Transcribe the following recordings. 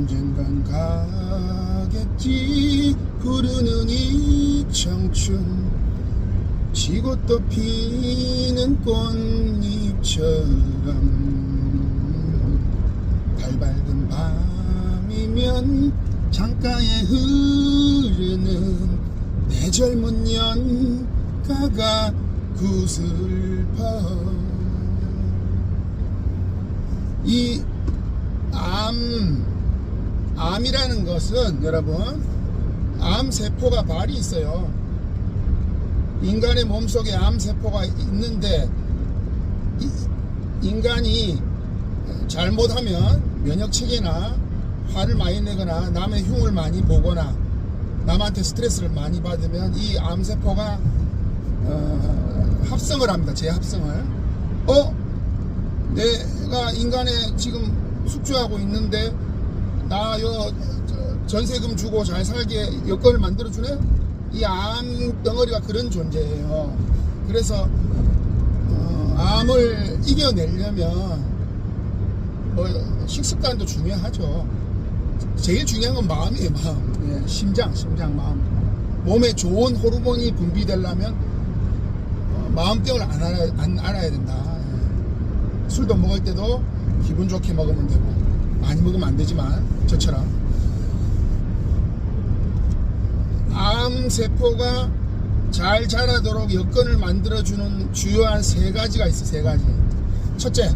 언젠간 가겠지. 흐르는 이 청춘. 지고 또 피는 꽃잎처럼. 달 밝은 밤이면 창가에 흐르는 내 젊은 연가가 구슬퍼. 이 암, 암이라는 것은 여러분, 암 세포가 발이 있어요. 인간의 몸속에 암 세포가 있는데 이- 인간이 잘못하면 면역 체계나 화를 많이 내거나 남의 흉을 많이 보거나 남한테 스트레스를 많이 받으면 이 암 세포가 어, 합성을 합니다. 재합성을. 어? 내가 인간에 지금 숙주하고 있는데 나요 전세금 주고 잘 살게 여건을 만들어 주네. 이 암 덩어리가 그런 존재예요. 그래서 어, 암을 이겨내려면 뭐 식습관도 중요하죠. 제일 중요한 건 마음이에요. 마음. 예, 심장, 심장, 마음. 몸에 좋은 호르몬이 분비되려면 어, 마음병을 안 알아야, 안 알아야 된다. 예. 술도 먹을 때도 기분 좋게 먹으면 되고 많이 먹으면 안 되지만 저처럼. 암 세포가 잘 자라도록 여건을 만들어주는 주요한 세 가지가 있어 세 가지. 첫째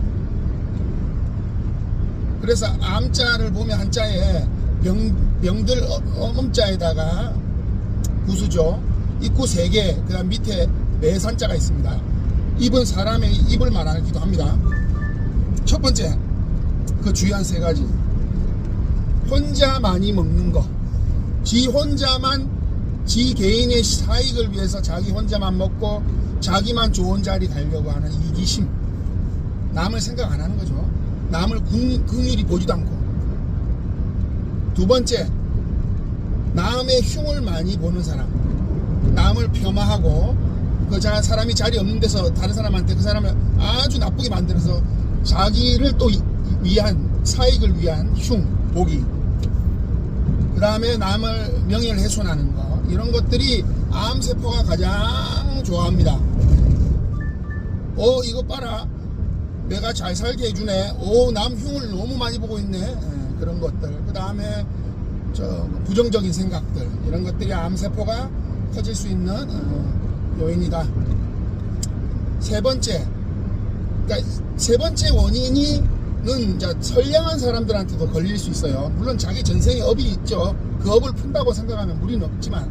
그래서 암자를 보면 한자에 병, 병들 어- 어음자에다가 구수죠. 입구 세개그 다음 밑에 매산자가 있습니다. 입은 사람의 입을 말하기도 합니다. 첫 번째 그 주요한 세 가지. 혼자 많이 먹는 거. 지 혼자만 지 개인의 사익을 위해서 자기 혼자만 먹고 자기만 좋은 자리 가려고 하는 이기심. 남을 생각 안 하는 거죠. 남을 긍, 긍일히 보지도 않고. 두 번째 남의 흉을 많이 보는 사람. 남을 폄하하고 그 자- 사람이 자리 없는 데서 다른 사람한테 그 사람을 아주 나쁘게 만들어서 자기를 또 이- 위한 사익을 위한 흉 보기 그 다음에 남을 명예를 훼손하는 거. 이런 것들이 암세포가 가장 좋아합니다. 어 이거 봐라. 내가 잘 살게 해주네. 오남 흉을 너무 많이 보고 있네. 예, 그런 것들. 그 다음에 저 부정적인 생각들. 이런 것들이 암세포가 커질 수 있는 어, 요인이다. 세 번째. 그러니까 세 번째 원인이 는 이제 선량한 사람들한테도 걸릴 수 있어요. 물론 자기 전생에 업이 있죠. 그 업을 푼다고 생각하면 무리는 없지만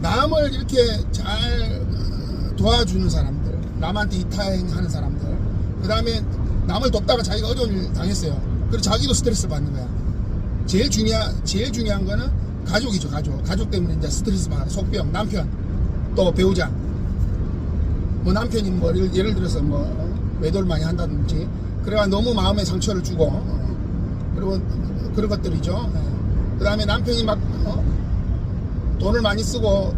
남을 이렇게 잘 어, 도와주는 사람들, 남한테 이타행하는 사람들, 그 다음에 남을 돕다가 자기가 어려운 일 당했어요. 그리고 자기도 스트레스 받는 거야. 제일 중요한 제일 중요한 거는 가족이죠, 가족. 가족 때문에 이제 스트레스 받아, 속병, 남편, 또 배우자. 뭐 남편이 뭐 예를, 예를 들어서 뭐 외도를 많이 한다든지 그래가 너무 마음에 상처를 주고 어, 그리고 그런 것들이죠. 그 다음에 남편이 막 어, 돈을 많이 쓰고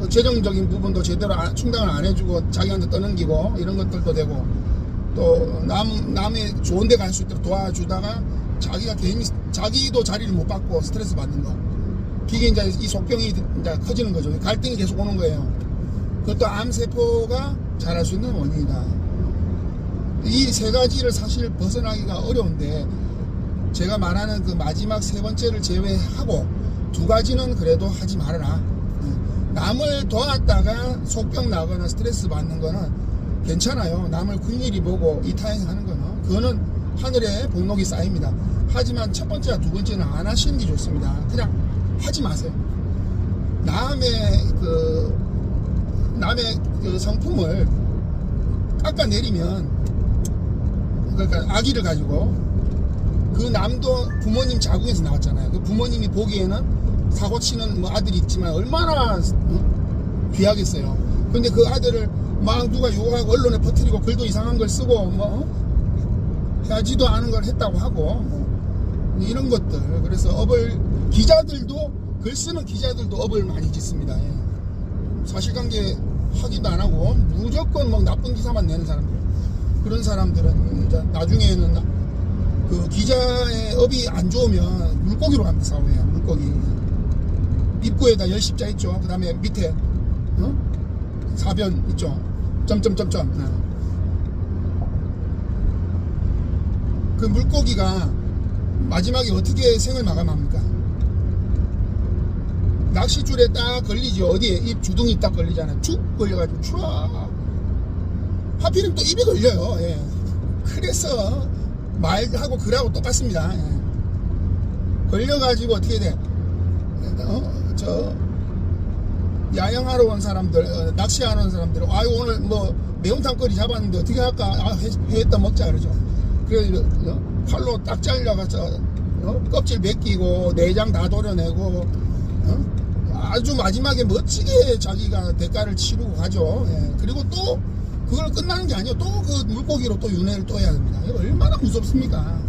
그 재정적인 부분도 제대로 안- 충당을 안 해주고 자기한테 떠넘기고 이런 것들도 되고 또 남 남의 좋은 데 갈 수 있도록 도와주다가 자기가 괜히 자기도 자리를 못 받고 스트레스 받는 거. 그게 이제 이 속병이 이제 커지는 거죠. 갈등이 계속 오는 거예요. 그것도 암세포가 자랄 수 있는 원인이다. 이 세 가지를 사실 벗어나기가 어려운데 제가 말하는 그 마지막 세 번째를 제외하고 두 가지는 그래도 하지 말아라. 남을 도왔다가 속병 나거나 스트레스 받는 거는 괜찮아요. 남을 긍일히 보고 이타행하는 거는 그거는 하늘에 복록이 쌓입니다. 하지만 첫 번째와 두 번째는 안 하시는 게 좋습니다. 그냥 하지 마세요. 남의 그 남의 그 성품을 깎아내리면 그러니까 아기를 가지고 그 남도 부모님 자궁에서 나왔잖아요. 그 부모님이 보기에는 사고 치는 뭐 아들이 있지만 얼마나 어? 귀하겠어요. 근데 그 아들을 막 누가 욕하고 언론에 퍼뜨리고 글도 이상한 걸 쓰고 뭐 어? 하지도 않은 걸 했다고 하고 뭐 이런 것들 그래서 업을 기자들도 글 쓰는 기자들도 업을 많이 짓습니다. 예. 사실관계 확인도 안 하고 무조건 막 나쁜 기사만 내는 사람들 그런 사람들은 이제 나중에는 그 기자의 업이 안 좋으면 물고기로 갑니다 사오에. 물고기. 입구에다 열십자 있죠? 그 다음에 밑에 어? 사변 있죠? 점점점점. 네. 그 물고기가 마지막에 어떻게 생을 마감합니까? 낚시줄에 딱 걸리지 어디에? 입 주둥이 딱 걸리잖아요. 쭉 걸려가지고 촤 하필이면 또 입에 걸려요 예. 그래서 말하고 글하고 똑같습니다 예. 걸려가지고 어떻게 돼 어? 저 야영하러 온 사람들 어, 낚시하러 온 사람들 아유 오늘 뭐 매운탕 거리 잡았는데 어떻게 할까 아, 회, 회에다 먹자 그러죠 그래서 어? 칼로 딱 잘라가서 어? 껍질 벗기고 내장 다 도려내고 어? 아주 마지막에 멋지게 자기가 대가를 치르고 가죠 예. 그리고 또 그걸 끝나는 게 아니에요 또 그 물고기로 또 윤회를 또 해야 됩니다 얼마나 무섭습니까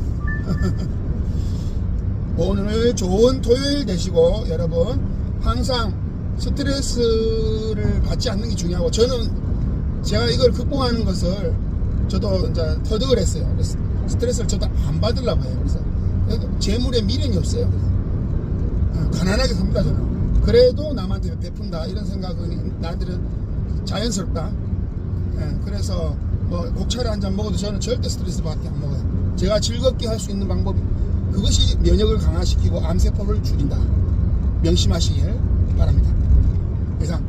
오늘 좋은 토요일 되시고 여러분 항상 스트레스를 받지 않는 게 중요하고 저는 제가 이걸 극복하는 것을 저도 이제 터득을 했어요. 그래서 스트레스를 저도 안 받으려고 해요. 그래서 재물에 미련이 없어요. 어, 가난하게 삽니다 저는. 그래도 남한테 베푼다 이런 생각은 나들은 자연스럽다. 예, 그래서 뭐 곡차를 한 잔 먹어도 저는 절대 스트레스 받게 안 먹어요. 제가 즐겁게 할 수 있는 방법이 그것이 면역을 강화시키고 암세포를 줄인다. 명심하시길 바랍니다. 이상